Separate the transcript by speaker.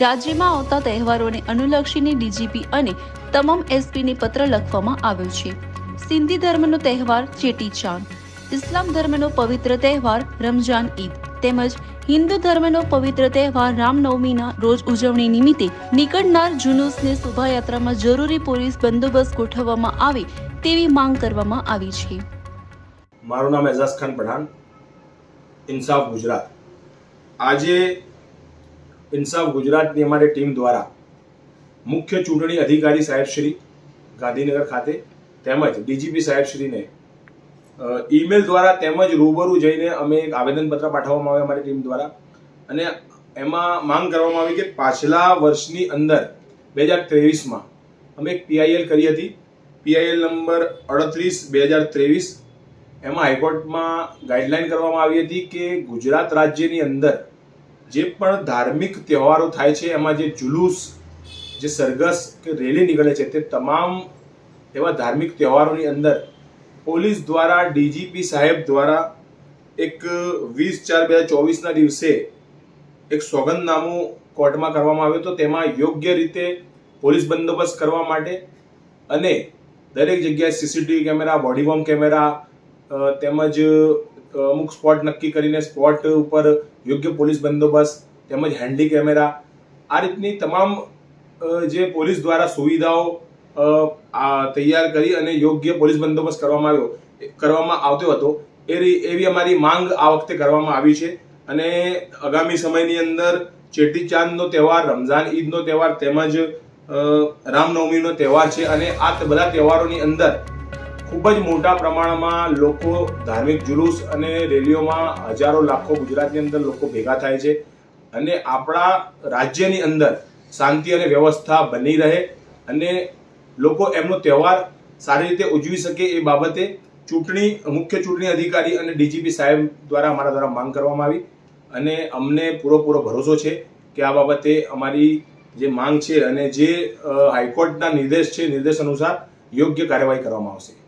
Speaker 1: રાજ્યમાં આવતા તહેવારોને અનુલક્ષીને ડીજીપી અને તમામ એસપીને પત્ર લખવામાં આવ્યો છે. સિંધી ધર્મનો તહેવાર ચેટીચાંદ ઇસ્લામ ધર્મનો પવિત્ર તહેવાર રમજાન ઈદ. તેમજ હિન્દુ ધર્મનો પવિત્ર તહેવાર રામનવમીના રોજ ઉજવણી નિમિત્તે નીકળનાર જુનુસને શોભાયાત્રામાં જરૂરી પોલીસ બંદોબસ્ત ગોઠવવામાં આવે તેવી માંગ કરવામાં આવી છે.
Speaker 2: મારું નામ એઝાઝ ખાન પઠાણ. ઇન્સાફ ગુજરાત. આજે ઇન્સાફ ગુજરાતની અમારી ટીમ દ્વારા મુખ્ય ચૂંટણી અધિકારી સાહેબ શ્રી ગાંધીનગર ખાતે તેમજ ડીજીપી સાહેબ શ્રીને અ, ઈમેલ દ્વારા તેમજ રૂબરૂ જઈને અમે એક આવેદનપત્ર પાઠવવામાં આવ્યું અમારી ટીમ દ્વારા. અને એમાં માંગ કરવામાં આવી કે પાછલા વર્ષની અંદર બે હજાર ત્રેવીસમાં અમે એક પીઆઈએલ કરી હતી. પીઆઈએલ નંબર અડત્રીસ બે હજાર ત્રેવીસ. એમાં હાઈકોર્ટમાં ગાઈડલાઈન કરવામાં આવી હતી કે ગુજરાત રાજ્યની અંદર જે પણ ધાર્મિક તહેવારો થાય છે, એમાં જે જુલુસ, જે સરઘસ કે રેલી નીકળે છે, તે તમામ એવા ધાર્મિક તહેવારોની અંદર પોલીસ દ્વારા, ડીજીપી સાહેબ દ્વારા એક વીસ ચાર બે હજાર ચોવીસના દિવસે એક સોગંદનામું કોર્ટમાં કરવામાં આવ્યું તો તેમાં યોગ્ય રીતે પોલીસ બંદોબસ્ત કરવા માટે અને દરેક જગ્યાએ CCTV camera, body bomb camera તેમજ અમુક સ્પોટ નક્કી કરીને સ્પોટ ઉપર યોગ્ય પોલીસ બંદોબસ્ત તેમજ હેન્ડી કેમેરા આ રીતની તમામ જે પોલીસ દ્વારા સુવિધાઓ તૈયાર કરી અને યોગ્ય પોલીસ બંદોબસ્ત કરવામાં આવ્યો કરવામાં આવતો હતો, એ એવી અમારી માંગ આ વખતે કરવામાં આવી છે. અને આગામી સમયની અંદર ચેટીચાંદનો તહેવાર, રમઝાન ઈદનો તહેવાર તેમજ રામનવમીનો તહેવાર છે અને આ બધા તહેવારોની અંદર ખૂબ જ મોટા પ્રમાણમાં લોકો ધાર્મિક જુલુસ અને રેલીઓમાં હજારો લાખો ગુજરાતની અંદર લોકો ભેગા થાય છે અને આપણા રાજ્યની અંદર શાંતિ અને વ્યવસ્થા બની રહે અને લોકો એમનો તહેવાર સારી રીતે ઉજવી શકે એ બાબતે ચૂંટણી, મુખ્ય ચૂંટણી અધિકારી અને ડીજીપી સાહેબ દ્વારા અમારા દ્વારા માંગ કરવામાં આવી અને અમને પૂરેપૂરો ભરોસો છે કે આ બાબતે અમારી જે માંગ છે અને જે હાઈકોર્ટના નિર્દેશ છે, નિર્દેશ અનુસાર યોગ્ય કાર્યવાહી કરવામાં આવશે.